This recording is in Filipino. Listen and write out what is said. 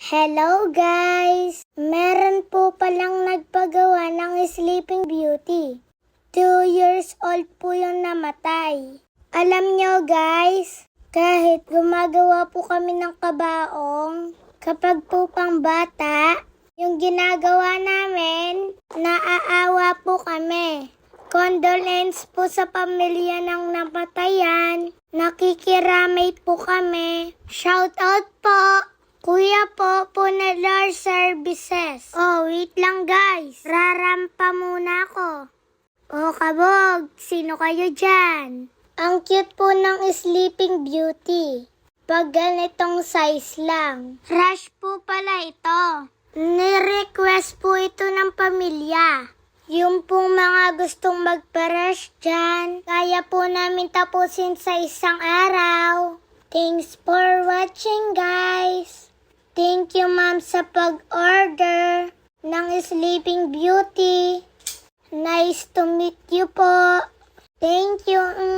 Hello guys! Meron po palang nagpagawa ng Sleeping Beauty. Two years old po yung namatay. Alam nyo guys, kahit gumagawa po kami ng kabaong, kapag po pang bata, yung ginagawa namin, naaawa po kami. Condolence po sa pamilya ng namatayan. Nakikiramay po kami. Shout out po! Kuya po, Punalar Services. Oh, wait lang guys. Rarampa muna ako. Oh, kabog, sino kayo dyan? Ang cute po ng Sleeping Beauty. Pag ganitong size lang. Rush po pala ito. Ni-request po ito ng pamilya. Yung pong mga gustong magpa-rush dyan, kaya po namin tapusin sa isang araw. Thanks for watching guys. Ma'am sa pag-order ng Sleeping Beauty. Nice to meet you po. Thank you. Mwah.